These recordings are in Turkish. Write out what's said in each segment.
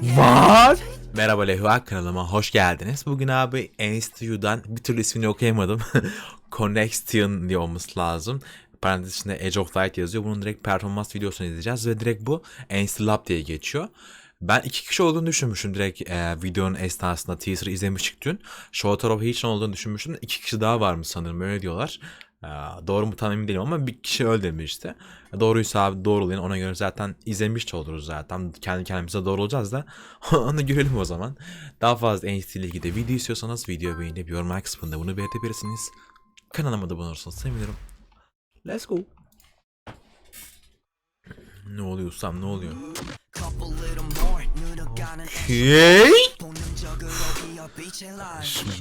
What? Merhaba Lehua kanalıma hoş geldiniz. Bugün abi NSTU'dan bir türlü ismini okuyamadım. Connection diye olması lazım. Parantez içinde Edge of Light yazıyor. Bunun direkt performans videosunu izleyeceğiz ve direkt bu NST Lab diye geçiyor. Ben iki kişi olduğunu düşünmüştüm direkt e, videonun esnasında teaser'ı izlemiştik dün. Of Hitch'in olduğunu düşünmüştüm. İki kişi daha varmış sanırım öyle diyorlar. E, doğru mu tam emin değilim ama bir kişi öyle demişti. Doğruysa abi doğrulayın ona göre zaten izlemiş de oluruz zaten. Kendi kendimize doğru olacağız da onu görelim o zaman. Daha fazla NXT ile ilgili video istiyorsanız video beğenip yorum kısmında bunu belirtebilirsiniz. Kanalıma da abone olursanız sevinirim. Let's go. Ne oluyor Sam ne oluyor? Okay.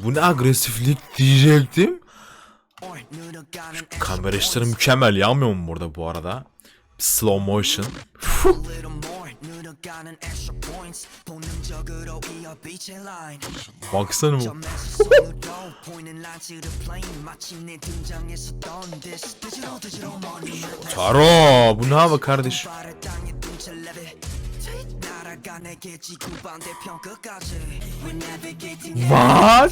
Bu ne agresiflik diyecektim. Kamera işleri mükemmel yanmıyor mu burada bu arada? Slow motion. Baksana bu. Taro bu ne hava kardeş? What?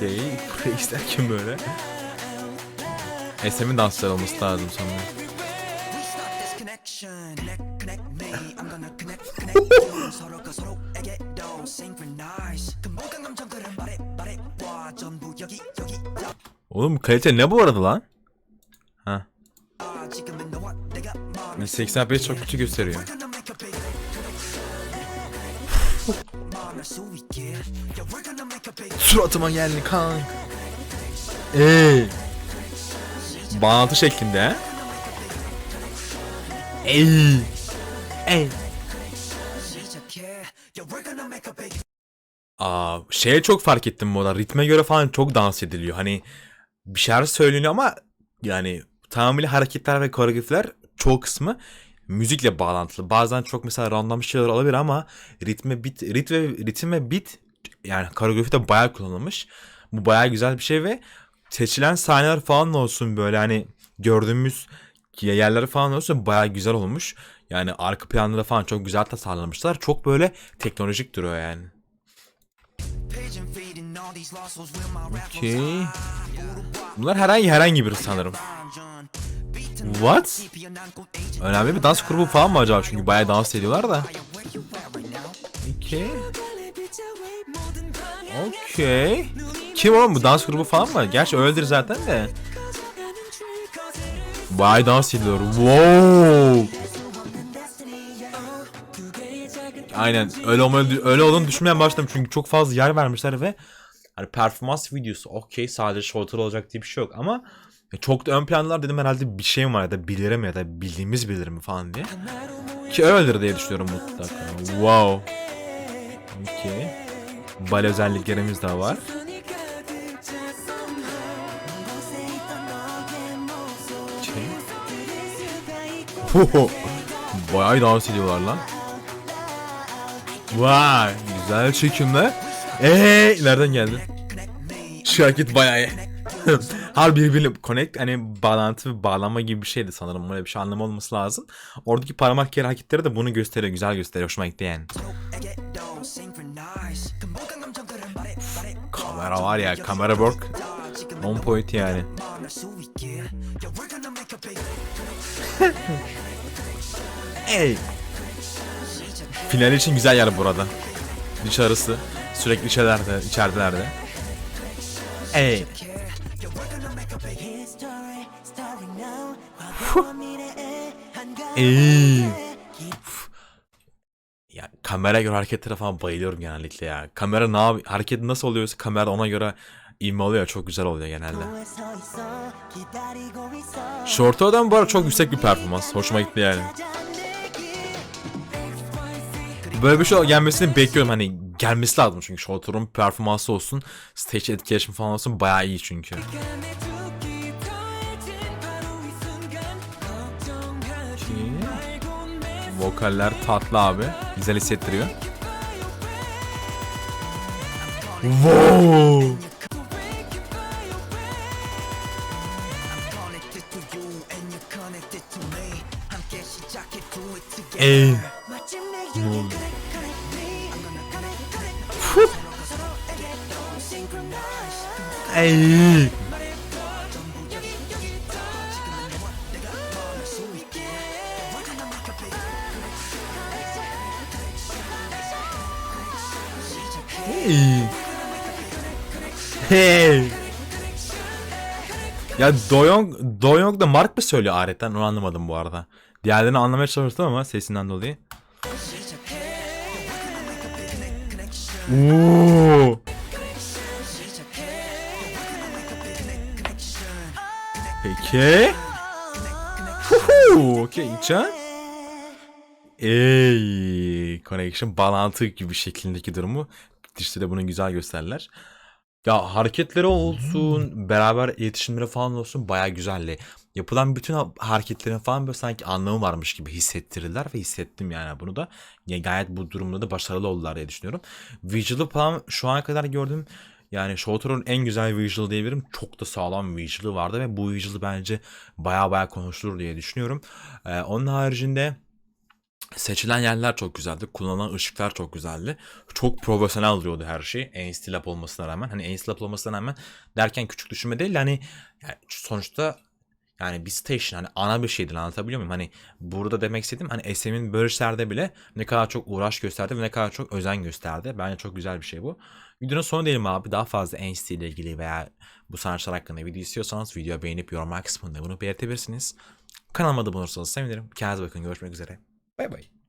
Okey. Buraya isterken böyle. SM'in dansları olması lazım sanırım. Oğlum kalite ne bu arada lan? Ha. 85 çok kötü gösteriyor. Suratıma geldi kan. Ey. Bağlantı şeklinde. Ey. Ey. Aa, şeye çok fark ettim bu arada. Ritme göre falan çok dans ediliyor. Hani bir şeyler söyleniyor ama yani tamamıyla hareketler ve koreografiler çoğu kısmı müzikle bağlantılı. Bazen çok mesela random şeyler olabilir ama ritme bit rit ve ritim bit yani koreografi de bayağı kullanılmış. Bu bayağı güzel bir şey ve seçilen sahneler falan olsun böyle hani gördüğümüz yerler falan olsun bayağı güzel olmuş. Yani arka planları falan çok güzel tasarlamışlar. Çok böyle teknolojik duruyor yani. Okey. Bunlar herhangi herhangi biri sanırım. What? Önemli bir dans grubu falan mı acaba? Çünkü bayağı dans ediyorlar da. Okey. Okey. Kim oğlum bu dans grubu falan mı? Gerçi öyledir zaten de. Bayağı dans ediyor. Wow. Aynen öyle olmalı, öyle olduğunu düşünmeye başladım çünkü çok fazla yer vermişler ve hani performans videosu okey sadece shorter olacak diye bir şey yok ama çok da ön planlar dedim herhalde bir şey mi var ya da bilirim ya da bildiğimiz bilir mi falan diye. Ki öyledir diye düşünüyorum mutlaka. Wow. Okey. Bale özelliklerimiz de var. Hoho. Bayağı dans ediyorlar lan. Vay güzel çekimler. Eee nereden geldi? Şu hareket bayağı Har birbirine connect hani bağlantı ve bağlanma gibi bir şeydi sanırım. Öyle bir şey anlamı olması lazım. Oradaki parmak yer hareketleri de bunu gösteriyor. Güzel gösteriyor. Hoşuma gitti yani. Kamera var ya. Kamera work. On point yani. Ey. Final için güzel yer burada. Dışarısı. Sürekli içerilerde, içeridelerde. Ey. Eee. Ya kamera göre hareketlere falan bayılıyorum genellikle ya. Kamera ne yap hareket nasıl oluyorsa kamera ona göre ivme oluyor çok güzel oluyor genelde. Short adam bu arada çok yüksek bir performans. Hoşuma gitti yani. Böyle bir şey gelmesini bekliyorum hani gelmesi lazım çünkü Shorter'ın performansı olsun, stage etkileşimi falan olsun bayağı iyi çünkü. Vokaller tatlı abi. Güzel hissettiriyor. Wow! Ey. Ey. Hey. Hey. Ya Doyong, Doyong da Mark mı söylüyor ayetten onu anlamadım bu arada. Diğerlerini anlamaya çalıştım ama sesinden dolayı. Oo. Peki. Huhu. Okey İlçen. Ey. Connection bağlantı gibi şeklindeki durumu işte de bunu güzel gösterdiler. Ya hareketleri olsun, beraber iletişimleri falan olsun bayağı güzeldi. Yapılan bütün ha- hareketlerin falan böyle sanki anlamı varmış gibi hissettirdiler ve hissettim yani bunu da. Ya gayet bu durumda da başarılı oldular diye düşünüyorum. Visual'ı falan şu ana kadar gördüm. Yani Shouter'ın en güzel visual diyebilirim. Çok da sağlam visual'ı vardı ve bu visual bence bayağı bayağı konuşulur diye düşünüyorum. Ee, onun haricinde Seçilen yerler çok güzeldi. Kullanılan ışıklar çok güzeldi. Çok profesyonel duruyordu her şey. Ainsley Lab olmasına rağmen. Hani Ainsley Lab olmasına rağmen derken küçük düşünme değil. Hani yani sonuçta yani bir station hani ana bir şeydir anlatabiliyor muyum? Hani burada demek istediğim hani SM'in böyle işlerde bile ne kadar çok uğraş gösterdi ve ne kadar çok özen gösterdi. Bence çok güzel bir şey bu. Videonun sonu diyelim abi. Daha fazla Ainsley ile ilgili veya bu sanatçılar hakkında video istiyorsanız video beğenip yorumlar kısmında bunu belirtebilirsiniz. Kanalıma da bulunursanız sevinirim. Kendinize bakın. Görüşmek üzere. Bay bay.